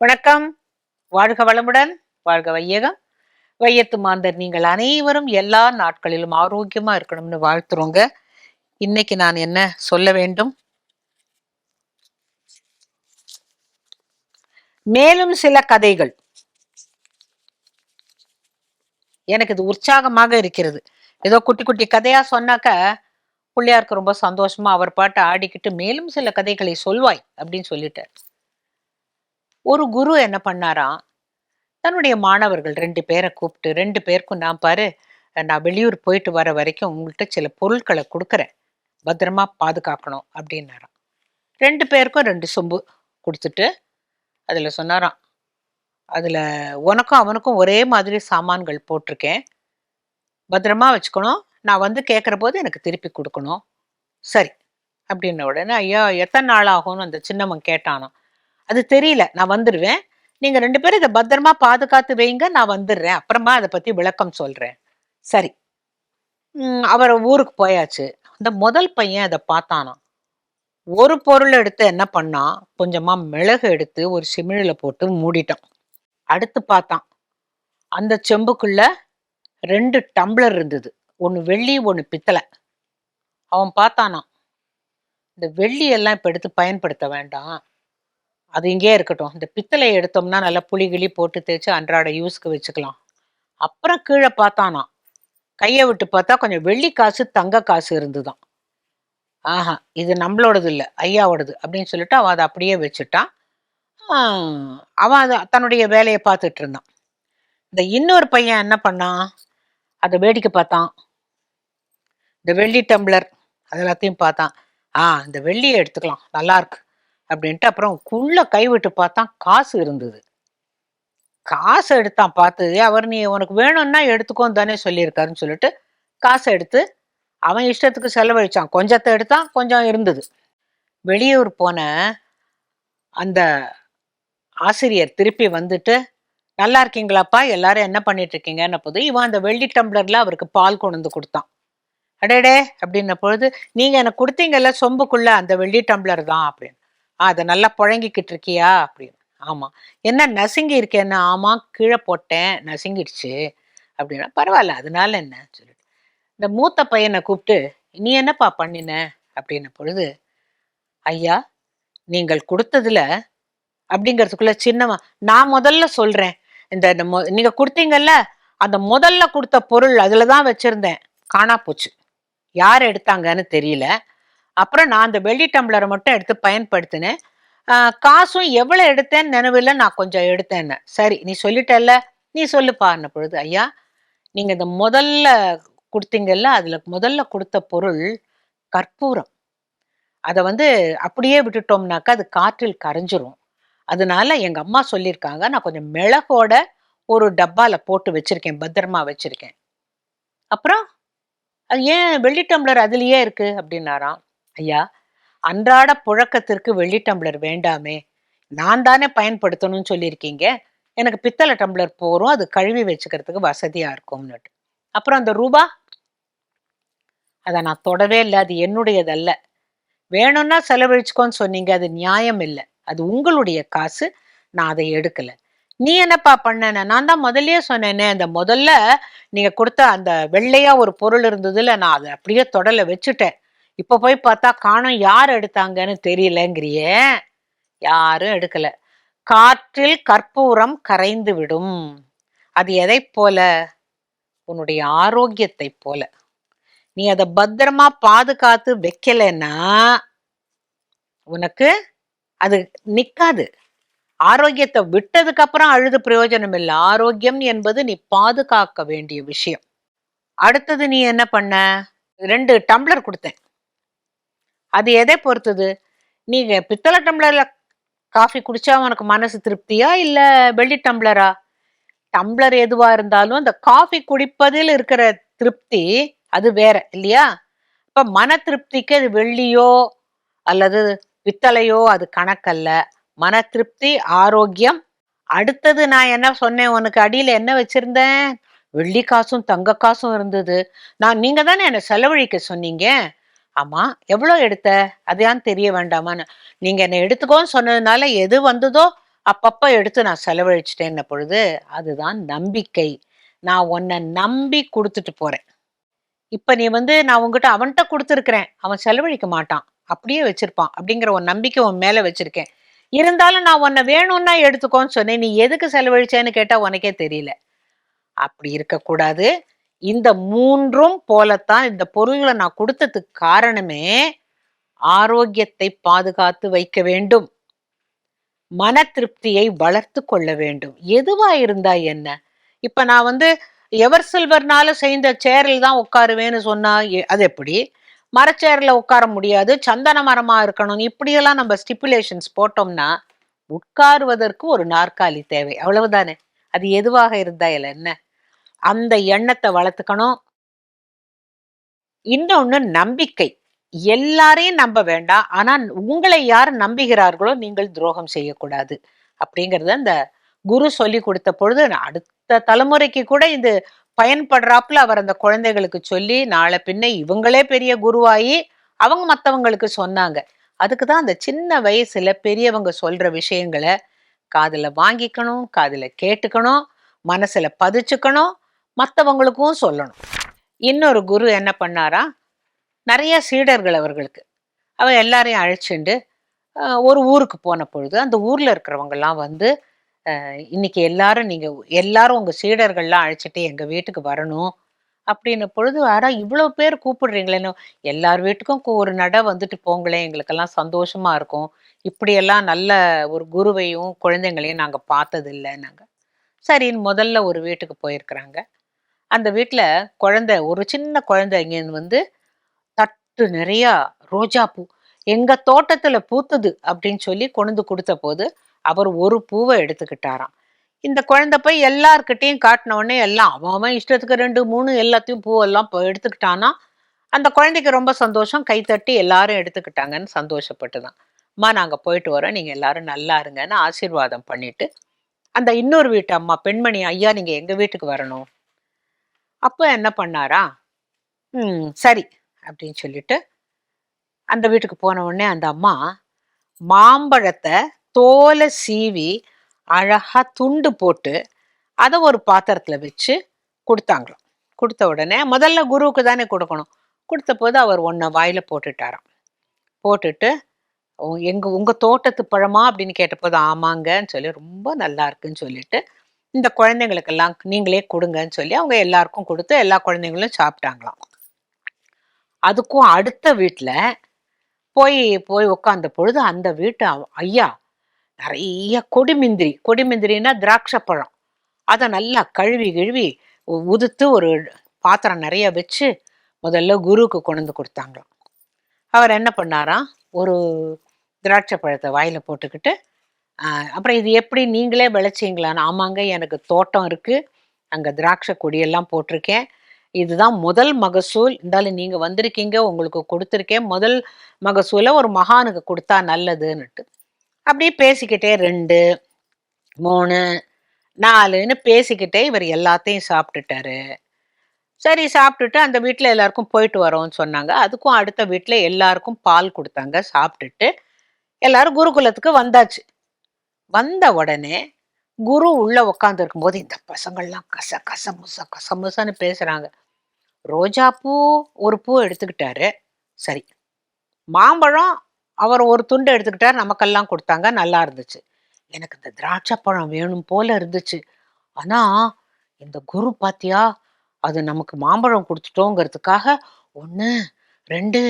வணக்கம். வாழ்க வளமுடன் வாழ்க வையகம். வையத்து மாந்தர் நீங்கள் அனைவரும் எல்லா நாட்களிலும் ஆரோக்கியமா இருக்கணும்னு வாழ்த்துறோங்க. இன்னைக்கு நான் என்ன சொல்ல வேண்டும்? மேலும் சில கதைகள். எனக்கு இது உற்சாகமாக இருக்கிறது. ஏதோ குட்டி குட்டி கதையா சொன்னாக்க பிள்ளையாருக்கு ரொம்ப சந்தோஷமா அவர் பாட்டு ஆடிக்கிட்டு மேலும் சில கதைகளை சொல்வாய் அப்படின்னு சொல்லிட்டார் ஒரு குரு என்ன பண்ணாராம் தன்னுடைய மாணவர்கள் ரெண்டு பேரை கூப்பிட்டு ரெண்டு பேருக்கும் நான் பாரு நான் வெளியூர் போயிட்டு வர வரைக்கும் உங்கள்கிட்ட சில பொருட்களை கொடுக்குறேன். பத்திரமா பாதுகாக்கணும் அப்படின்னாராம். ரெண்டு பேருக்கும் ரெண்டு சொம்பு கொடுத்துட்டு அதில் சொன்னாராம் அதில் உனக்கும் அவனுக்கும் ஒரே மாதிரி சாமான்கள் போட்டிருக்கேன். பத்திரமா வச்சுக்கணும். நான் வந்து கேட்குற போது எனக்கு திருப்பி கொடுக்கணும். சரி அப்படின்ன உடனே ஐயா எத்தனை நாள் ஆகும்னு அந்த சின்னவன் கேட்டானோ அது தெரியல நான் வந்துடுவேன் நீங்க ரெண்டு பேரும் இதை பத்திரமா பாதுகாத்து வைங்க நான் வந்துடுறேன். அப்புறமா அதை பத்தி விளக்கம் சொல்றேன். சரி. அவரை அவர் ஊருக்கு போயாச்சு. அந்த முதல் பையன் அதை பார்த்தானாம் ஒரு பொருள் எடுத்து என்ன பண்ணான் கொஞ்சமா மிளகு எடுத்து ஒரு சிமிழில் போட்டு மூடிட்டான். அடுத்து பார்த்தான். அந்த செம்புக்குள்ள ரெண்டு டம்ளர் இருந்தது. ஒன்று வெள்ளி ஒன்று பித்தளை. அவன் பார்த்தானாம் இந்த வெள்ளியெல்லாம் இப்போ எடுத்து பயன்படுத்த வேண்டாம். அது இங்கே இருக்கட்டும். இந்த பித்தளை எடுத்தோம்னா நல்லா புளி கிளி போட்டு தேய்ச்சி அன்றாட யூஸ்க்கு வச்சுக்கலாம். அப்புறம் கீழே பார்த்தானா? கையை விட்டு பார்த்தா கொஞ்சம் வெள்ளி காசு தங்க காசு இருந்துதான். ஆஹா இது நம்மளோடது இல்லை ஐயாவோடது அப்படின்னு சொல்லிட்டு அவன் அதை அப்படியே வச்சுட்டான். அவன் அதை தன்னுடைய வேலையை பார்த்துட்டு இருந்தான். இந்த இன்னொரு பையன் என்ன பண்ணான்? அதை வேடிக்கை பார்த்தான். இந்த வெள்ளி டம்ளர் அது எல்லாத்தையும் பார்த்தான். ஆ இந்த வெள்ளியை எடுத்துக்கலாம். நல்லா இருக்கு. அப்படின்ட்டு அப்புறம் குள்ள கைவிட்டு பார்த்தா காசு இருந்தது. காசு எடுத்தான் பார்த்து அவர் நீ உனக்கு வேணும்னா எடுத்துக்கோ தானே சொல்லியிருக்காருன்னு சொல்லிட்டு காசை எடுத்து அவன் இஷ்டத்துக்கு செலவழிச்சான். கொஞ்சத்தை எடுத்தான் கொஞ்சம் இருந்தது. வெளியூர் போன அந்த ஆசிரியர் திருப்பி வந்துட்டு நல்லா இருக்கீங்களாப்பா? எல்லாரும் என்ன பண்ணிட்டு இருக்கீங்கன்ன போது இவன் அந்த வெள்ளி டம்ளர்ல அவருக்கு பால் கொண்டு வந்து கொடுத்தான். அடேடே! அப்படின்ன பொழுது நீங்க எனக்கு கொடுத்தீங்கல்ல சொம்புக்குள்ள அந்த வெள்ளி டம்ளர் தான் அப்படின்னு. அதை நல்லா புழங்கிக்கிட்டு இருக்கியா? அப்படின்னு. ஆமாம் என்ன நசுங்கி இருக்கேன்னு ஆமாம் கீழே போட்டேன் நசுங்கிடுச்சு அப்படின்னா பரவாயில்ல அதனால என்ன சொல்லிட்டு. இந்த மூத்த பையனை கூப்பிட்டு நீ என்னப்பா பண்ணின? அப்படின்ன பொழுது ஐயா நீங்கள் கொடுத்ததுல அப்படிங்கிறதுக்குள்ள சின்னவா நான் முதல்ல சொல்றேன். இந்த நீங்க கொடுத்தீங்கல்ல அந்த முதல்ல கொடுத்த பொருள் அதுல தான் வச்சிருந்தேன். காணா போச்சு. யார் எடுத்தாங்கன்னு தெரியல. அப்புறம் நான் அந்த வெள்ளி டம்ளரை மட்டும் எடுத்து பயன்படுத்தினேன். காசும் எவ்வளோ எடுத்தேன்னு நினைவில் நான் கொஞ்சம் எடுத்தேன்னு. சரி நீ சொல்லிட்டல்ல நீ சொல்லுப்பாருன பொழுது ஐயா நீங்கள் இந்த முதல்ல கொடுத்தீங்கல்ல அதில் முதல்ல கொடுத்த பொருள் கற்பூரம். அதை வந்து அப்படியே விட்டுட்டோம்னாக்கா அது காற்றில் கரைஞ்சிரும். அதனால எங்கள் அம்மா சொல்லியிருக்காங்க நான் கொஞ்சம் மிளகோட ஒரு டப்பாவில் போட்டு வச்சுருக்கேன் பத்திரமா வச்சுருக்கேன். அப்புறம் அது ஏன் வெள்ளி டம்ளர் அதுலேயே இருக்குது அப்படின்னாராம். ஐயா அன்றாட புழக்கத்திற்கு வெள்ளி டம்ளர் வேண்டாமே. நான் தானே பயன்படுத்தணும்னு சொல்லியிருக்கீங்க. எனக்கு பித்தளை டம்ளர் போகிறோம் அது கழுவி வச்சுக்கிறதுக்கு வசதியாக இருக்கும்னுட்டு. அப்புறம் அந்த ரூபா? அதை நான் தொடவே இல்லை அது என்னுடையதல்ல. வேணும்னா செலவழிச்சுக்கோன்னு சொன்னீங்க அது நியாயம் இல்லை. அது உங்களுடைய காசு நான் அதை எடுக்கலை. நீ என்னப்பா பண்ண நான் தான் முதல்லயே சொன்னேனே அந்த முதல்ல நீங்க கொடுத்த அந்த வெள்ளையா ஒரு பொருள் இருந்ததுல நான் அதை அப்படியே தொடல வச்சுட்டேன். இப்ப போய் பார்த்தா காணும் யார் எடுத்தாங்கன்னு தெரியலங்கிறிய. யாரும் எடுக்கல. காற்றில் கற்பூரம் கரைந்து விடும். அது எதை போல? உன்னுடைய ஆரோக்கியத்தை போல. நீ அதை பத்திரமா பாதுகாத்து வைக்கலன்னா உனக்கு அது நிக்காது. ஆரோக்கியத்தை விட்டதுக்கு அப்புறம் அழுது பிரயோஜனம் இல்லை. ஆரோக்கியம் என்பது நீ பாதுகாக்க வேண்டிய விஷயம். அடுத்தது நீ என்ன பண்ண? ரெண்டு டம்ளர் கொடுத்தேன். அது எதை பொறுத்தது? நீங்கள் பித்தளை டம்ளரில் காஃபி குடித்தா உனக்கு மனசு திருப்தியா? இல்லை வெள்ளி டம்ளரா? டம்ளர் எதுவாக இருந்தாலும் அந்த காஃபி குடிப்பதில் இருக்கிற திருப்தி அது வேற இல்லையா? இப்போ மன திருப்திக்கு அது வெள்ளியோ அல்லது பித்தளையோ அது கணக்கல்ல. மன திருப்தி ஆரோக்கியம். அடுத்தது நான் என்ன சொன்னேன்? உனக்கு அடியில் என்ன வச்சிருந்தேன்? வெள்ளி காசும் தங்க காசும் இருந்தது. நான் நீங்க தானே என்னை செலவழிக்க சொன்னீங்க? ஆமா எவ்வளோ எடுத்த? அதையான் தெரிய வேண்டாமான்னு. நீங்க என்னை எடுத்துக்கோன்னு சொன்னதுனால எது வந்ததோ அப்பப்போ எடுத்து நான் செலவழிச்சிட்டேன்ன பொழுது அதுதான் நம்பிக்கை. நான் உன்னை நம்பி கொடுத்துட்டு போறேன். இப்போ நீ வந்து நான் உங்ககிட்ட அவன்கிட்ட கொடுத்துருக்குறேன். அவன் செலவழிக்க மாட்டான். அப்படியே வச்சிருப்பான் அப்படிங்கிற ஒரு நம்பிக்கை உன் மேலே வச்சிருக்கேன். இருந்தாலும் நான் உன்னை வேணும்னா எடுத்துக்கோன்னு சொன்னேன். நீ எதுக்கு செலவழிச்சேன்னு கேட்டால் உனக்கே தெரியல. அப்படி இருக்கக்கூடாது. இந்த மூன்றும் போலத்தான் இந்த பொருள்களை நான் கொடுத்ததுக்கு காரணமே ஆரோக்கியத்தை பாதுகாத்து வைக்க வேண்டும். மன திருப்தியை வளர்த்து கொள்ள வேண்டும். எதுவா இருந்தா என்ன? இப்ப நான் வந்து எவர் சில்வர்னால செய்த சேரில் தான் உட்காருவேன்னு சொன்னா எ- அது எப்படி? மரச்சேரில் உட்கார முடியாது. சந்தன மரமா இருக்கணும். இப்படியெல்லாம் நம்ம ஸ்டிப்புலேஷன்ஸ் போட்டோம்னா உட்காருவதற்கு ஒரு நாற்காலி தேவை. அவ்வளவுதானே? அது எதுவாக இருந்தா இல்லை என்ன? அந்த எண்ணத்தை வளர்த்துக்கணும். இன்னொன்னு நம்பிக்கை. எல்லாரையும் நம்ப வேண்டாம். ஆனா உங்களை யார் நம்புகிறார்களோ நீங்கள் துரோகம் செய்யக்கூடாது. அப்படிங்கறத அந்த குரு சொல்லி கொடுத்த பொழுது அடுத்த தலைமுறைக்கு கூட இது பயன்படுறாப்புல அவர் அந்த குழந்தைகளுக்கு சொல்லி நாளை பின்ன இவங்களே பெரிய குருவாயி அவங்க மத்தவங்களுக்கு சொன்னாங்க. அதுக்கு தான் அந்த சின்ன வயசுல பெரியவங்க சொல்ற விஷயங்களை காதுல வாங்கிக்கணும் காதுல கேட்டுக்கணும் மனசுல பதிச்சுக்கணும் மற்றவங்களுக்கும் சொல்லணும். இன்னொரு குரு என்ன பண்ணாரா? நிறைய சீடர்கள் அவர்களுக்கு. அவ எல்லாரையும் அழைச்சிண்டு ஒரு ஊருக்கு போன பொழுது அந்த ஊர்ல இருக்கிறவங்கெல்லாம் வந்து இன்னைக்கு எல்லாரும் நீங்க எல்லாரும் உங்க சீடர்கள்லாம் அழைச்சிட்டு எங்க வீட்டுக்கு வரணும் அப்படின்ன பொழுது ஆரா இவ்வளவு பேர் கூப்பிடுறீங்களேன்னு எல்லார் வீட்டுக்கும் ஒரு நட வந்துட்டு போங்களேன் எங்களுக்கெல்லாம் சந்தோஷமா இருக்கும். இப்படியெல்லாம் நல்ல ஒரு குருவையும் குழந்தைங்களையும் நாங்கள் பார்த்தது நாங்கள் சரின்னு முதல்ல ஒரு வீட்டுக்கு போயிருக்கிறாங்க. அந்த வீட்டில் குழந்தை ஒரு சின்ன குழந்தை இங்கேருந்து வந்து தட்டு நிறையா ரோஜா பூ எங்கள் தோட்டத்தில் பூத்துது அப்படின்னு சொல்லி கொண்டு கொடுத்த போது அவர் ஒரு பூவை எடுத்துக்கிட்டாராம். இந்த குழந்தை போய் எல்லார்கிட்டையும் காட்டின உடனே எல்லாம் அவன் அவன் இஷ்டத்துக்கு ரெண்டு மூணு எல்லாத்தையும் பூவெல்லாம் எடுத்துக்கிட்டான்னா அந்த குழந்தைக்கு ரொம்ப சந்தோஷம். கைத்தட்டி எல்லாரும் எடுத்துக்கிட்டாங்கன்னு சந்தோஷப்பட்டுதான். அம்மா நாங்கள் போயிட்டு வரோம். நீங்கள் எல்லாரும் நல்லா இருங்கன்னு ஆசீர்வாதம் பண்ணிட்டு அந்த இன்னொரு வீட்டு அம்மா பெண்மணி ஐயா நீங்கள் எங்கள் வீட்டுக்கு வரணும்? அப்போ என்ன பண்ணாரா? ம் சரி அப்படின்னு சொல்லிட்டு அந்த வீட்டுக்கு போன உடனே அந்த அம்மா மாம்பழத்தை தோலை சீவி அழகாக துண்டு போட்டு அதை ஒரு பாத்திரத்தில் வச்சு கொடுத்தாங்களாம். கொடுத்த உடனே முதல்ல குருவுக்கு தானே கொடுக்கணும். கொடுத்த போது அவர் ஒன்றை வாயில் போட்டுட்டாராம். போட்டுட்டு எங்கள் உங்கள் தோட்டத்து பழமா? அப்படின்னு கேட்டபோது ஆமாங்கன்னு சொல்லி ரொம்ப நல்லா இருக்குன்னு சொல்லிட்டு இந்த குழந்தைங்களுக்கெல்லாம் நீங்களே கொடுங்கன்னு சொல்லி அவங்க எல்லாருக்கும் கொடுத்து எல்லா குழந்தைங்களும் சாப்பிட்டாங்களாம். அதுக்கும் அடுத்த வீட்டில் போய் போய் உட்காந்த பொழுது அந்த வீட்டு ஐயா நிறைய கொடிமிந்திரி கொடிமிந்திரின்னா திராட்சை பழம். அதை நல்லா கழுவி கழுவி உதுத்து ஒரு பாத்திரம் நிறைய வச்சு முதல்ல குருவுக்கு கொண்டு வந்து கொடுத்தாங்களாம். அவர் என்ன பண்ணாராம்? ஒரு திராட்சை பழத்தை வாயில போட்டுக்கிட்டு அப்புறம் இது எப்படி நீங்களே விளைச்சிங்களான்னு ஆமாங்க எனக்கு தோட்டம் இருக்குது அங்கே திராட்சை கொடியெல்லாம் போட்டிருக்கேன். இதுதான் முதல் மகசூல். இருந்தாலும் நீங்கள் வந்திருக்கீங்க உங்களுக்கு கொடுத்துருக்கேன். முதல் மகசூலை ஒரு மகானுக்கு கொடுத்தா நல்லதுன்னுட்டு. அப்படியே பேசிக்கிட்டே ரெண்டு மூணு நாலுன்னு பேசிக்கிட்டே இவர் எல்லாத்தையும் சாப்பிட்டுட்டாரு. சரி சாப்பிட்டுட்டு அந்த வீட்டில் எல்லாருக்கும் போயிட்டு வரோம்னு சொன்னாங்க. அதுக்கும் அடுத்த வீட்டில் எல்லாருக்கும் பால் கொடுத்தாங்க சாப்பிட்டுட்டு. எல்லாரும் குருகுலத்துக்கு வந்தாச்சு. வந்த உடனே குரு உள்ள உட்காந்துருக்கும் இருக்கும்போது இந்த பசங்கள்லாம் கச கச முச கச முசன்னு பேசுறாங்க. ரோஜா பூ ஒரு பூ எடுத்துக்கிட்டாரு. சரி. மாம்பழம் அவர் ஒரு துண்டு எடுத்துக்கிட்டார். நமக்கெல்லாம் கொடுத்தாங்க. நல்லா இருந்துச்சு. எனக்கு இந்த திராட்சை பழம் வேணும் போல இருந்துச்சு. ஆனா இந்த குரு பாத்தியா அது நமக்கு மாம்பழம் கொடுத்துட்டோங்கிறதுக்காக ஒன்று ரெண்டு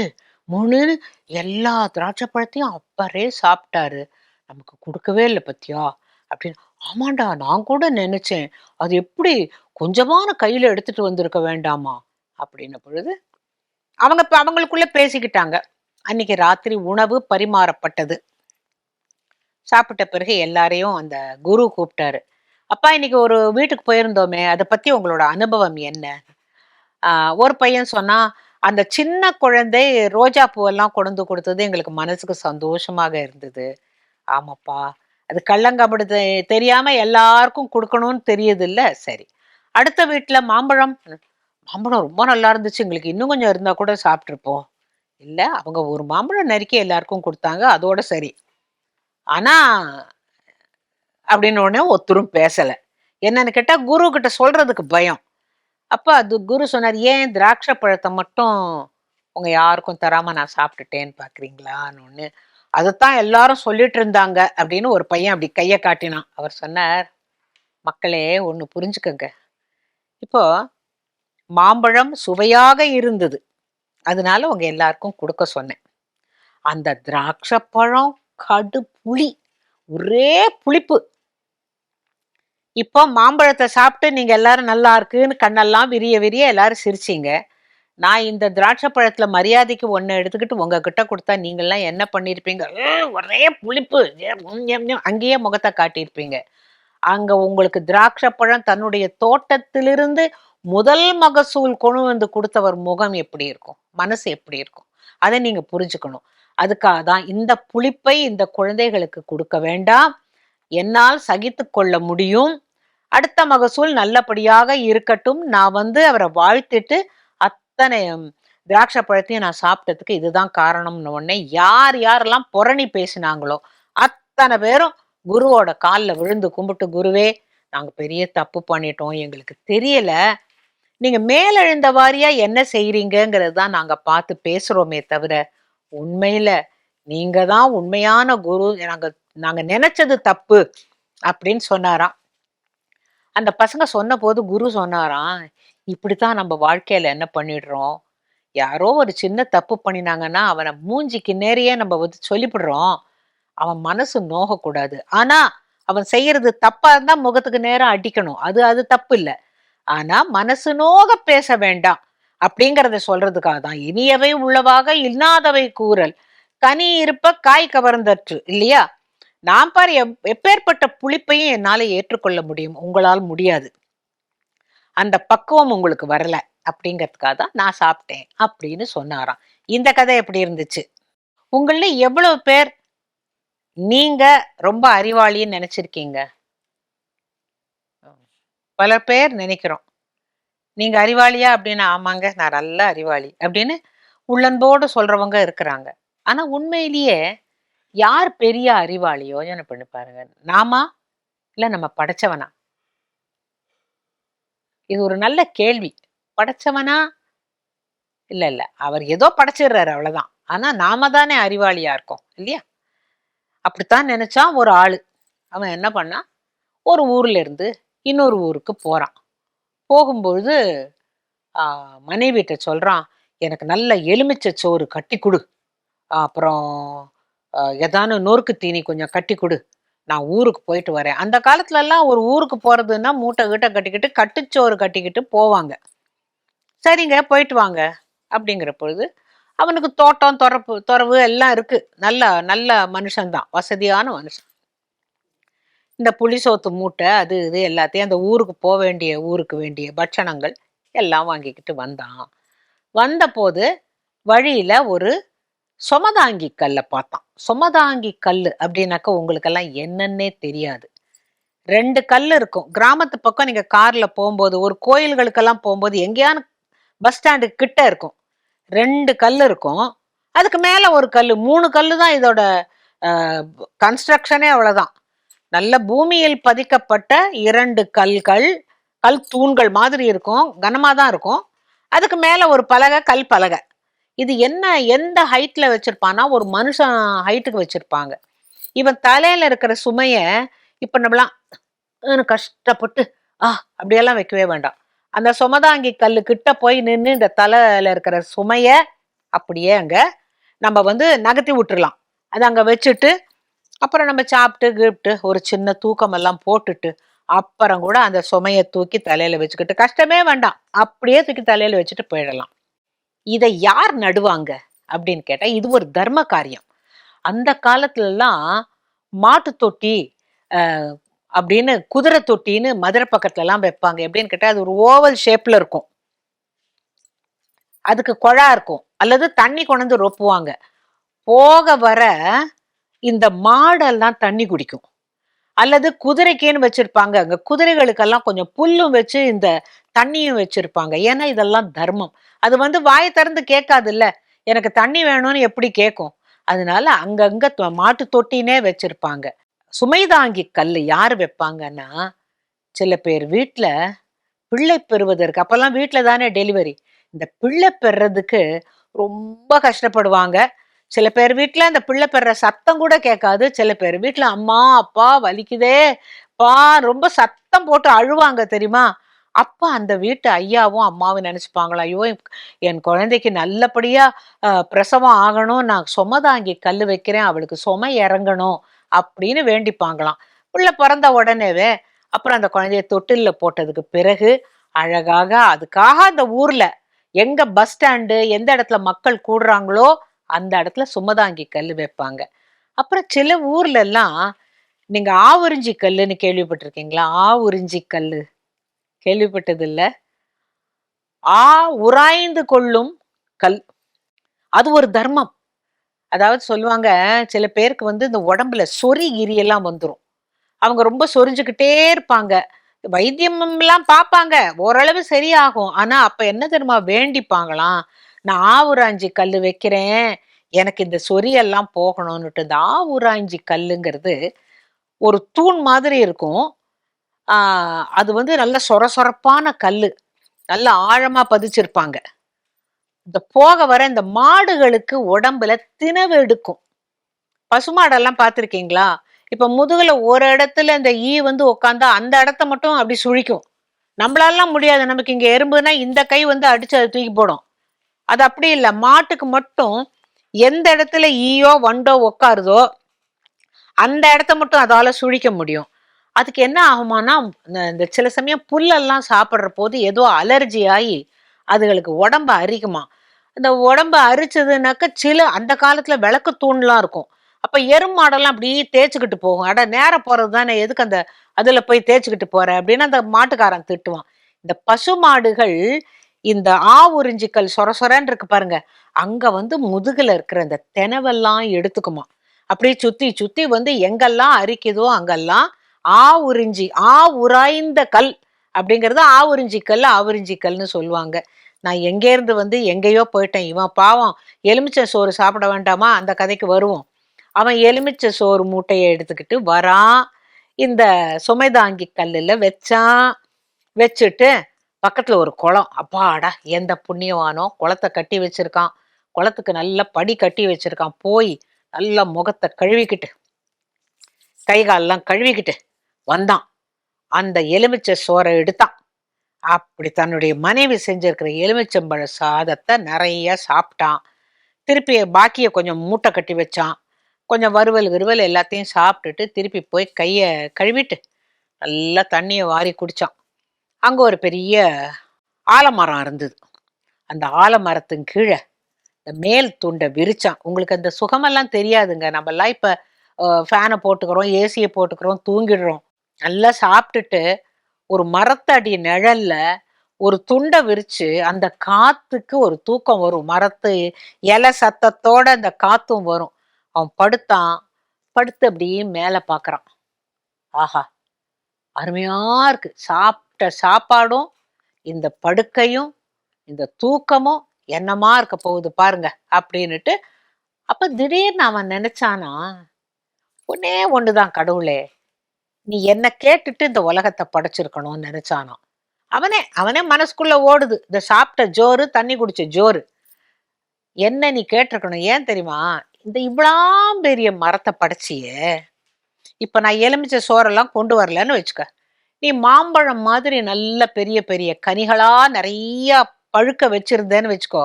மூணுன்னு எல்லா திராட்சை பழத்தையும் அப்பரே சாப்பிட்டாரு. நமக்கு கொடுக்கவே இல்லை பத்தியா? அப்படின்னு. ஆமாண்டா நான் கூட நினைச்சேன். அது எப்படி கொஞ்சமான கையில எடுத்துட்டு வந்திருக்க வேண்டாமா? அப்படின்ன பொழுது அவங்க இப்ப அவங்களுக்குள்ள பேசிக்கிட்டாங்க. அன்னைக்கு ராத்திரி உணவு பரிமாறப்பட்டது. சாப்பிட்ட பிறகு எல்லாரையும் அந்த குரு கூப்பிட்டாரு. அப்பா இன்னைக்கு ஒரு வீட்டுக்கு போயிருந்தோமே அதை பத்தி உங்களோட அனுபவம் என்ன? ஒரு பையன் சொன்னா அந்த சின்ன குழந்தை ரோஜா பூவெல்லாம் கொண்டு கொடுத்தது எங்களுக்கு மனசுக்கு சந்தோஷமாக இருந்தது. ஆமாப்பா. அது கள்ளங்கபடு தெ- தெரியாம எல்லாருக்கும் கொடுக்கணும்னு தெரியுது இல்ல சரி. அடுத்த வீட்டுல மாம்பழம். மாம்பழம் ரொம்ப நல்லா இருந்துச்சு. எங்களுக்கு இன்னும் கொஞ்சம் இருந்தா கூட சாப்பிட்டுருப்போம். இல்ல அவங்க ஒரு மாம்பழம் நறுக்கி எல்லாருக்கும் கொடுத்தாங்க. அதோட சரி. ஆனா அப்படின்னு உடனே ஒருத்தரும் பேசல. என்னன்னு கேட்டா குரு கிட்ட சொல்றதுக்கு பயம். அப்ப அது குரு சொன்னார் ஏன் திராட்சை பழத்தை மட்டும் உங்க யாருக்கும் தராம நான் சாப்பிட்டுட்டேன்னு பாக்குறீங்களான்னு? ஒன்று அதைத்தான் எல்லாரும் சொல்லிட்டு இருந்தாங்க அப்படின்னு ஒரு பையன் அப்படி கையை காட்டினான். அவர் சொன்னார் மக்களே ஒன்று புரிஞ்சுக்கங்க. இப்போ மாம்பழம் சுவையாக இருந்தது. அதனால உங்க எல்லாருக்கும் கொடுக்க சொன்னேன். அந்த திராட்சை பழம் கடு புளி ஒரே புளிப்பு. இப்போ மாம்பழத்தை சாப்பிட்டு நீங்க எல்லாரும் நல்லா இருக்குன்னு கண்ணெல்லாம் விரிய விரிய எல்லாரும் சிரிச்சீங்க. நான் இந்த திராட்சை பழத்துல மரியாதைக்கு ஒன்று எடுத்துக்கிட்டு உங்ககிட்ட கொடுத்தா நீங்கள்லாம் என்ன பண்ணியிருப்பீங்க ஒரே புளிப்பு. அங்கேயே முகத்தை காட்டியிருப்பீங்க. அங்க உங்களுக்கு திராட்சை பழம் தன்னுடைய தோட்டத்திலிருந்து முதல் மகசூல் கொண்டு வந்து கொடுத்தவர் முகம் எப்படி இருக்கும்? மனசு எப்படி இருக்கும்? அதை நீங்க புரிஞ்சுக்கணும். அதுக்காக தான் இந்த புளிப்பை இந்த குழந்தைகளுக்கு கொடுக்க வேண்டாம். என்னால் சகித்து கொள்ள முடியும். அடுத்த மகசூல் நல்லபடியாக இருக்கட்டும். நான் வந்து அவரை வாழ்த்திட்டு அத்தனை திராட்சை பழத்தையும் நான் சாப்பிட்டதுக்கு இதுதான் காரணம்னு உடனே யார் யாரெல்லாம் புரணி பேசினாங்களோ அத்தனை பேரும் குருவோட காலில் விழுந்து கும்பிட்டு குருவே நாங்க பெரிய தப்பு பண்ணிட்டோம். எங்களுக்கு தெரியல. நீங்க மேலெழுந்த வாரியா என்ன செய்கிறீங்கிறது தான் நாங்க பார்த்து பேசுறோமே தவிர உண்மையில நீங்கள் தான் உண்மையான குரு. நாங்க நாங்க நினைச்சது தப்பு அப்படின்னு சொன்னாராம். அந்த பசங்க சொன்ன போது குரு சொன்னாராம் இப்படித்தான் நம்ம வாழ்க்கையில என்ன பண்ணிடுறோம்? யாரோ ஒரு சின்ன தப்பு பண்ணினாங்கன்னா அவனை மூஞ்சிக்கு நேரையே நம்ம வந்து சொல்லிவிடுறோம் அவன் மனசு நோகக்கூடாது. ஆனா அவன் செய்யறது தப்பா இருந்தா முகத்துக்கு நேரம் அடிக்கணும். அது அது தப்பு இல்லை. ஆனா மனசு நோக பேச வேண்டாம் அப்படிங்கிறத சொல்றதுக்காக தான். இனியவை உள்ளவாக இல்லாதவை கூறல். கனி இருப்ப காய் கவர்ந்தற்று இல்லையா? நான் பாரு எப்- எப்பேற்பட்ட புளிப்பையும் என்னால ஏற்றுக்கொள்ள முடியும். உங்களால் முடியாது. அந்த பக்குவம் உங்களுக்கு வரல அப்படிங்கிறதுக்காக தான் நான் சாப்பிட்டேன் அப்படின்னு சொன்னாராம். இந்த கதை எப்படி இருந்துச்சு? உங்கள எவ்வளவு பேர் நீங்க ரொம்ப அறிவாளின்னு நினைச்சிருக்கீங்க? பல பேர் நினைக்கிறோம். நீங்க அறிவாளியா? அப்படின்னு ஆமாங்க நான் நல்ல அறிவாளி அப்படின்னு உள்ளன்போடு சொல்றவங்க இருக்கிறாங்க. ஆனா உண்மையிலேயே யார் பெரிய அறிவாளி யோஜனை பண்ணி பாருங்க. நாமா? இல்ல நம்ம படைச்சவனா? இது ஒரு நல்ல கேள்வி. படைச்சவனா? இல்லை இல்லை. அவர் ஏதோ படைச்சிடுறாரு அவ்வளோதான் ஆனால் நாம தானே அறிவாளியாக இருக்கோம் இல்லையா? அப்படித்தான் நினச்சான் ஒரு ஆள். அவன் என்ன பண்ணான்? ஒரு ஊர்லேருந்து இன்னொரு ஊருக்கு போகிறான் போகும்பொழுது மனைவிட்ட சொல்கிறான் எனக்கு நல்ல எலுமிச்சை சோறு கட்டி கொடு. அப்புறம் ஆஹ், ஏதானு நொறுக்கு தீனி கொஞ்சம் கட்டி கொடு. நான் ஊருக்கு போயிட்டு வரேன். அந்த காலத்துலலாம் ஒரு ஊருக்கு போகிறதுன்னா மூட்டை கீட்டை கட்டிக்கிட்டு கட்டுச்சோறு கட்டிக்கிட்டு போவாங்க. சரிங்க போயிட்டு வாங்க அப்படிங்கிற பொழுது அவனுக்கு தோட்டம் துறப்பு துறவு எல்லாம் இருக்குது நல்ல நல்ல மனுஷன்தான் வசதியான மனுஷன். இந்த புளிசோத்து மூட்டை அது இது எல்லாத்தையும் அந்த ஊருக்கு போக வேண்டிய ஊருக்கு வேண்டிய பட்சணங்கள் எல்லாம் வாங்கிக்கிட்டு வந்தான். வந்தபோது வழியில் ஒரு சொமதாங்கி கல்லை பார்த்தான். சொமதாங்கி கல் அப்படின்னாக்கா உங்களுக்கெல்லாம் என்னன்னே தெரியாது. ரெண்டு கல் இருக்கும். கிராமத்து பக்கம் நீங்க கார்ல போகும்போது ஒரு கோயில்களுக்கெல்லாம் போகும்போது எங்கேயானு பஸ் ஸ்டாண்டு கிட்ட இருக்கும். ரெண்டு கல் இருக்கும். அதுக்கு மேல ஒரு கல் மூணு கல் தான் இதோட கன்ஸ்ட்ரக்ஷனே அவ்வளவுதான். நல்ல பூமியில் பதிக்கப்பட்ட இரண்டு கல்கள் கல் தூண்கள் மாதிரி இருக்கும். கனமாக தான் இருக்கும். அதுக்கு மேல ஒரு பலகை கல் பலகை. இது என்ன எந்த ஹைட்ல வச்சிருப்பான்னா ஒரு மனுஷன் ஹைட்டுக்கு வச்சிருப்பாங்க. இவன் தலையில இருக்கிற சுமைய இப்ப நம்மளாம் கஷ்டப்பட்டு ஆ அப்படியெல்லாம் வைக்கவே வேண்டாம். அந்த சுமதாங்கி கல்லு கிட்ட போய் நின்று இந்த தலையில இருக்கிற சுமைய அப்படியே அங்க நம்ம வந்து நகர்த்தி விட்டுறலாம். அதை அங்க வச்சுட்டு அப்புறம் நம்ம சாப்பிட்டு கிப்ட்டு ஒரு சின்ன தூக்கம் எல்லாம் போட்டுட்டு அப்புறம் கூட அந்த சுமையை தூக்கி தலையில வச்சுக்கிட்டு கஷ்டமே வேண்டாம். அப்படியே தூக்கி தலையில வச்சுட்டு போயிடலாம். இதை யார் நடுவாங்க? அப்படின்னு கேட்டால் இது ஒரு தர்ம காரியம். அந்த காலத்துலலாம் மாட்டு தொட்டி அப்படின்னு குதிரை தொட்டின்னு மதுரை பக்கத்துலலாம் வைப்பாங்க. எப்படின்னு கேட்டால் அது ஒரு ஓவல் ஷேப்பில் இருக்கும். அதுக்கு குழா இருக்கும். அல்லது தண்ணி கொண்டு ரொப்புவாங்க. போக வர இந்த மாடெல்லாம் தண்ணி குடிக்கும். அல்லது குதிரைக்கேன்னு வச்சிருப்பாங்க. அங்க குதிரைகளுக்கெல்லாம் கொஞ்சம் புல்லும் வச்சு இந்த தண்ணியும் வச்சிருப்பாங்க. ஏன்னா இதெல்லாம் தர்மம். அது வந்து வாயை திறந்து கேட்காது இல்ல எனக்கு தண்ணி வேணும்னு எப்படி கேட்கும்? அதனால அங்கங்க மாட்டு தொட்டினே வச்சிருப்பாங்க. சுமைதாங்கி கல் யார் வைப்பாங்கன்னா சில பேர் வீட்டில் பிள்ளை பெறுவதற்கு அப்போல்லாம் வீட்டில் தானே டெலிவரி. இந்த பிள்ளை பெறுறதுக்கு ரொம்ப கஷ்டப்படுவாங்க. சில பேர் வீட்டில் அந்த பிள்ளை பெற சத்தம் கூட கேட்காது. சில பேர் வீட்டில் அம்மா அப்பா வலிக்குதே. பா ரொம்ப சத்தம் போட்டு அழுவாங்க தெரியுமா? அப்போ அந்த வீட்டு ஐயாவும் அம்மாவும் நினச்சிப்பாங்களா ஐயோ என் குழந்தைக்கு நல்லபடியாக பிரசவம் ஆகணும். நான் சுமதாங்கி கல் வைக்கிறேன். அவளுக்கு சுமை இறங்கணும். அப்படின்னு வேண்டிப்பாங்களாம். பிள்ளை பிறந்த உடனேவே அப்புறம் அந்த குழந்தைய தொட்டிலில் போட்டதுக்கு பிறகு அழகாக அதுக்காக அந்த ஊரில் எங்கே பஸ் ஸ்டாண்டு எந்த இடத்துல மக்கள் கூடுறாங்களோ அந்த இடத்துல சுமதாங்கி கல் வைப்பாங்க. அப்புறம் சில ஊர்ல எல்லாம் நீங்க ஆவுறிஞ்சி கல்லுன்னு கேள்விப்பட்டிருக்கீங்களா? ஆவுறிஞ்சி கல்லு. கேள்விப்பட்டது இல்ல ஆ உராய்ந்து கொள்ளும் கல். அது ஒரு தர்மம். அதாவது சொல்லுவாங்க சில பேருக்கு வந்து இந்த உடம்புல சொறி கிரியெல்லாம் எல்லாம் வந்துரும். அவங்க ரொம்ப சொரிஞ்சுக்கிட்டே இருப்பாங்க. வைத்தியம் எல்லாம் பார்ப்பாங்க. ஓரளவு சரியாகும். ஆனா அப்ப என்ன தெரியுமா? வேண்டிப்பாங்களாம். நான் ஆவுராஞ்சி கல் வைக்கிறேன். எனக்கு இந்த சொரியெல்லாம் போகணும்னுட்டு இந்த ஆவுராஞ்சி கல்லுங்கிறது ஒரு தூண் மாதிரி இருக்கும். அது வந்து நல்ல சொர சொரப்பான கல் நல்ல ஆழமா பதிச்சிருப்பாங்க. இந்த போக வர இந்த மாடுகளுக்கு உடம்புல தினவு எடுக்கும். பசுமாடெல்லாம் பார்த்துருக்கீங்களா? இப்ப முதுகுல ஒரு இடத்துல இந்த ஈ வந்து உட்காந்தா அந்த இடத்த மட்டும் அப்படி சுழிக்கும். நம்மளாலாம் முடியாது. நமக்கு இங்க எறும்புனா இந்த கை வந்து அடிச்சு அதை தூக்கி போடும். அது அப்படி இல்லை. மாட்டுக்கு மட்டும் எந்த இடத்துல ஈயோ வண்டோ உட்காருதோ அந்த இடத்த மட்டும் அதால் சுழிக்க முடியும். அதுக்கு என்ன ஆகுமானா இந்த- இந்த சில சமயம் புல்லெல்லாம் சாப்பிட்ற போது ஏதோ அலர்ஜி ஆகி அதுகளுக்கு உடம்ப அரிக்குமா? இந்த உடம்ப அரிச்சதுனாக்க சில அந்த காலத்தில் விளக்கு தூண்லாம் இருக்கும். அப்போ எருமாடெல்லாம் அப்படியே தேய்ச்சிக்கிட்டு போகும். அட நேரம் போகிறது தானே எதுக்கு அந்த அதில் போய் தேய்ச்சிக்கிட்டு போகிற அப்படின்னு அந்த மாட்டுக்காரன் திட்டுவான். இந்த பசு மாடுகள் இந்த ஆ உறிஞ்சிக்கல் சொர சொரன்னு இருக்கு பாருங்க. அங்க வந்து முதுகுல இருக்கிற இந்த தெனவெல்லாம் எடுத்துக்குமா. அப்படியே சுத்தி சுத்தி வந்து எங்கெல்லாம் அரிக்குதோ அங்கெல்லாம் ஆ உறிஞ்சி ஆ உராய்ந்த கல் அப்படிங்கிறது ஆ உறிஞ்சிக்கல் ஆவுரிஞ்சிக்கல்னு சொல்லுவாங்க. நான் எங்கேருந்து வந்து எங்கேயோ போயிட்டேன். இவன் பாவம் எலுமிச்சை சோறு சாப்பிட வேண்டாமா? அந்த கதைக்கு வருவோம். அவன் எலுமிச்சை சோறு மூட்டையை எடுத்துக்கிட்டு வரான். இந்த சுமைதாங்கி கல்லில் வச்சான். வச்சுட்டு பக்கத்துல ஒரு குளம். அப்பாடா எந்த புண்ணியவானோ குளத்தை கட்டி வச்சிருக்கான். குளத்துக்கு நல்ல படி கட்டி வச்சிருக்கான். போய் நல்ல முகத்தை கழுவிக்கிட்டு கை காலெல்லாம் கழுவிக்கிட்டு வந்தான். அந்த எலுமிச்சை சோறை எடுத்தான். அப்படி தன்னுடைய மனைவி செஞ்சிருக்கிற எலுமிச்சம்பழ சாதத்தை நிறைய சாப்பிட்டான். திருப்பி பாக்கியை கொஞ்சம் மூட்டை கட்டி வச்சான். கொஞ்சம் வறுவல் விறுவல் எல்லாத்தையும் சாப்பிட்டுட்டு திருப்பி போய் கையை கழுவிட்டு நல்லா தண்ணியை வாரி குடித்தான் அங்கே ஒரு பெரிய ஆலமரம் இருந்தது. அந்த ஆலமரத்தின் கீழே இந்த மேல் துண்டை விரிச்சான். உங்களுக்கு அந்த சுகமெல்லாம் தெரியாதுங்க. நம்மெல்லாம் இப்போ ஃபேனை போட்டுக்கிறோம் ஏசியை போட்டுக்கிறோம் தூங்கிடுறோம். நல்லா சாப்பிட்டுட்டு ஒரு மரத்தடி நிழல்ல ஒரு துண்டை விரிச்சு அந்த காத்துக்கு ஒரு தூக்கம் வரும். மரத்து இலை சத்தத்தோட அந்த காத்தும் வரும். அவன் படுத்தான். படுத்து அப்படியே மேலே பார்க்குறான் ஆஹா! அருமையா இருக்கு. சாப்பிட்ட சாப்பாடும் இந்த படுக்கையும் இந்த தூக்கமும் என்னமா இருக்க போகுது பாருங்க அப்படின்னுட்டு அப்ப திடீர்னு அவன் நினைச்சானா ஒன்னே ஒண்ணுதான் கடவுளே நீ என்ன கேட்டுட்டு இந்த உலகத்தை படைச்சிருக்கணும்னு நினைச்சானோ? அவனே அவனே மனசுக்குள்ள ஓடுது இந்த சாப்பிட்ட ஜோறு தண்ணி குடிச்ச ஜோறு என்ன நீ கேட்டிருக்கணும்? ஏன் தெரியுமா? இந்த இவ்வளவு பெரிய மரத்தை படைச்சியே இப்போ நான் எலுமிச்சை சோறெல்லாம் கொண்டு வரலன்னு வச்சுக்க. நீ மாம்பழம் மாதிரி நல்ல பெரிய பெரிய கனிகளா நிறைய பழுக்க வச்சிருந்தேன்னு வச்சுக்கோ.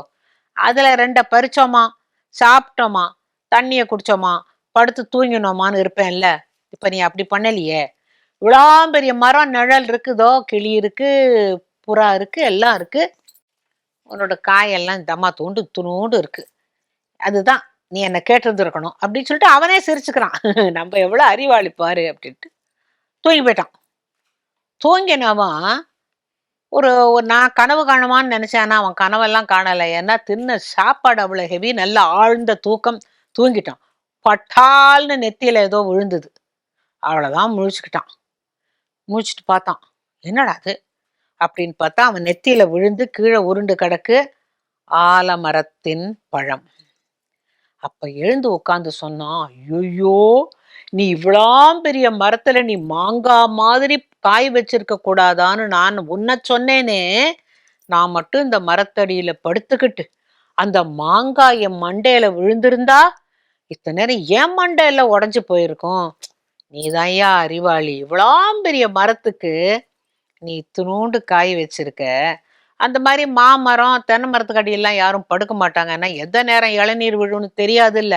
அதுல ரெண்டை பறிச்சோமா சாப்பிட்டோமா தண்ணிய குடிச்சோமா படுத்து தூங்கினோமான்னு இருப்பேன்ல. இப்ப நீ அப்படி பண்ணலையே. இவ்வளோ பெரிய மரம் நிழல் இருக்குதோ கிளி இருக்கு புறா இருக்கு எல்லாம் இருக்கு. உன்னோட காயெல்லாம் தம்மா தூண்டு துணூண்டு இருக்கு. அதுதான். நீ என்னை கேட்டிருந்துருக்கணும் அப்படின்னு சொல்லிட்டு அவனே சிரிச்சுக்கிறான். நம்ம எவ்வளோ அறிவாளி பாரு அப்படின்ட்டு. தூங்கி போயிட்டான். தூங்கினவன் ஒரு ஒரு நான் கனவு காணுமான்னு நினைச்சேன். அவன் கனவெல்லாம் காணலை. ஏன்னா தின்ன சாப்பாடு அவ்வளோ ஹெவி நல்ல ஆழ்ந்த தூக்கம். தூங்கிட்டான். பட்டால்னு நெத்தியில ஏதோ விழுந்தது. அவ்வளோதான் முழிச்சுக்கிட்டான். முழிச்சிட்டு பார்த்தான். என்னடா அது அப்படின்னு பார்த்தா அவன் நெத்தியில விழுந்து கீழே உருண்டு கிடக்கு ஆலமரத்தின் பழம். அப்ப எழுந்து உட்காந்து சொன்னான் ஐயோ நீ இவ்வளாம் பெரிய மரத்துல நீ மாங்காய் மாதிரி காய் வச்சிருக்க கூடாதான்னு நான் உன்னை சொன்னேனே நான் மட்டும் இந்த மரத்தடியில படுத்துக்கிட்டு அந்த மாங்காய் என் மண்டையில விழுந்திருந்தா இத்தனை நேரம் என் மண்டையில உடைஞ்சு போயிருக்கும். நீதான்யா அறிவாளி இவ்வளாம் பெரிய மரத்துக்கு நீ இத்தினோண்டு காய் வச்சிருக்க. அந்த மாதிரி மாமரம் தென்னை மரத்துக்கு அடியெல்லாம் யாரும் படுக்க மாட்டாங்க. ஏன்னா எந்த நேரம் இளநீர் விழுன்னு தெரியாது இல்ல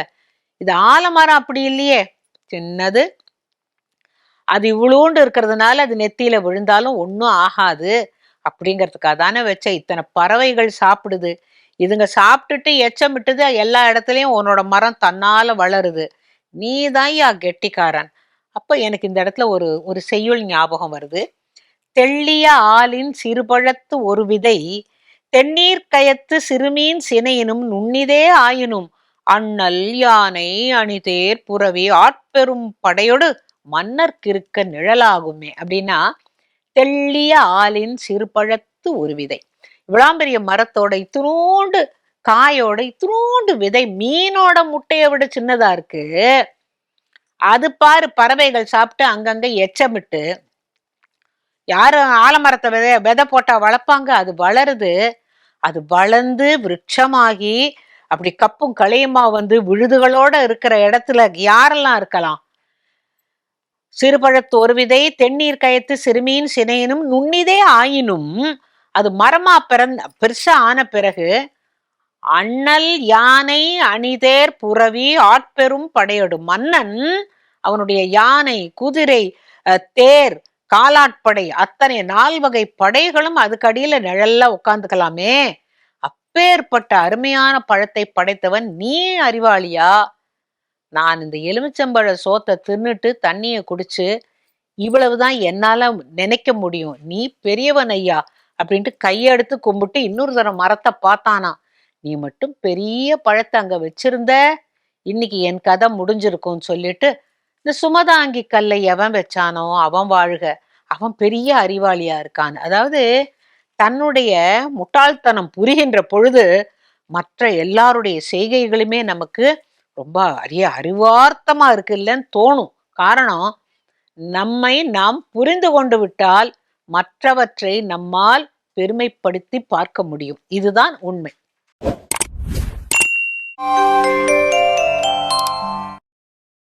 இது ஆலமரம் அப்படி இல்லையே. சின்னது. அது இவ்வளோண்டு இருக்கிறதுனால அது நெத்தியில விழுந்தாலும் ஒன்றும் ஆகாது. அப்படிங்கிறதுக்காக தானே வச்ச இத்தனை பறவைகள் சாப்பிடுது. இதுங்க சாப்பிட்டுட்டு எச்சமிட்டுது எல்லா இடத்துலையும் உன்னோட மரம் தன்னால வளருது. நீ யா கெட்டிக்காரன். அப்போ எனக்கு இந்த இடத்துல ஒரு ஒரு செய்யுள் ஞாபகம் வருது. தெள்ளிய ஆளின் சிறுபழத்து ஒரு விதை தென்னீர் கயத்து சிறுமீன் சினையினும் நுண்ணிதே ஆயினும் அண்ணல் யானை அணிதேர் புறவி ஆட்பெரும் படையோடு மன்னர்க்கிருக்க நிழலாகுமே அப்படின்னா தெள்ளிய ஆலின் சிறுபழத்து ஒரு விதை. இவ்வளாம் பெரிய மரத்தோட இத்தினூண்டு காயோட இத்தினூண்டு விதை மீனோட முட்டையை விட சின்னதா இருக்கு. அது பாரு பறவைகள் சாப்பிட்டு அங்கங்க எச்சமிட்டு யாரும் ஆலமரத்தை விதை விதை போட்டா வளர்ப்பாங்க? அது வளருது. அது வளர்ந்து விருட்சமாகி அப்படி கப்பும் களையுமா வந்து விழுதுகளோட இருக்கிற இடத்துல யாரெல்லாம் இருக்கலாம்? சிறுபழத்து ஒரு விதை தென்னீர் கயத்து சிறுமியின் சினையினும் நுண்ணிதே ஆயினும் அது மரமா பிறந்த பெருசா ஆன பிறகு அண்ணல் யானை அணிதேர் புறவி ஆட்பெரும் படையொடு. மன்னன் அவனுடைய யானை குதிரை தேர் காலாட்படை அத்தனை நால்வகை படைகளும் அதுக்கடியில நிழல்ல உட்காந்துக்கலாமே அப்பேற்பட்ட அருமையான பழத்தை படைத்தவன் நீ அறிவாளியா? நான் இந்த எலுமிச்சம்பழ சோத்தை தின்னுட்டு தண்ணியை குடிச்சு இவ்வளவுதான் என்னால நினைக்க முடியும். நீ பெரியவன் ஐயா அப்படின்ட்டு கையெடுத்து கும்பிட்டு இன்னொரு தரம் மரத்தை பார்த்தானா? நீ மட்டும் பெரிய பழத்தை அங்க வச்சிருந்த? இன்னைக்கு என் கதை முடிஞ்சிருக்கும்னு சொல்லிட்டு இந்த சுமதாங்கி கல்லை எவன் வச்சானோ அவன் வாழ்க. அவன் பெரிய அறிவாளியா இருக்கான். அதாவது தன்னுடைய முட்டாள்தனம் புரிகின்ற பொழுது மற்ற எல்லாருடைய செய்கைகளுமே நமக்கு ரொம்ப அரிய அறிவார்த்தமா இருக்கு இல்லைன்னு தோணும். காரணம் நம்மை நாம் புரிந்து கொண்டு விட்டால் மற்றவற்றை நம்மால் பெருமைப்படுத்தி பார்க்க முடியும். இதுதான் உண்மை.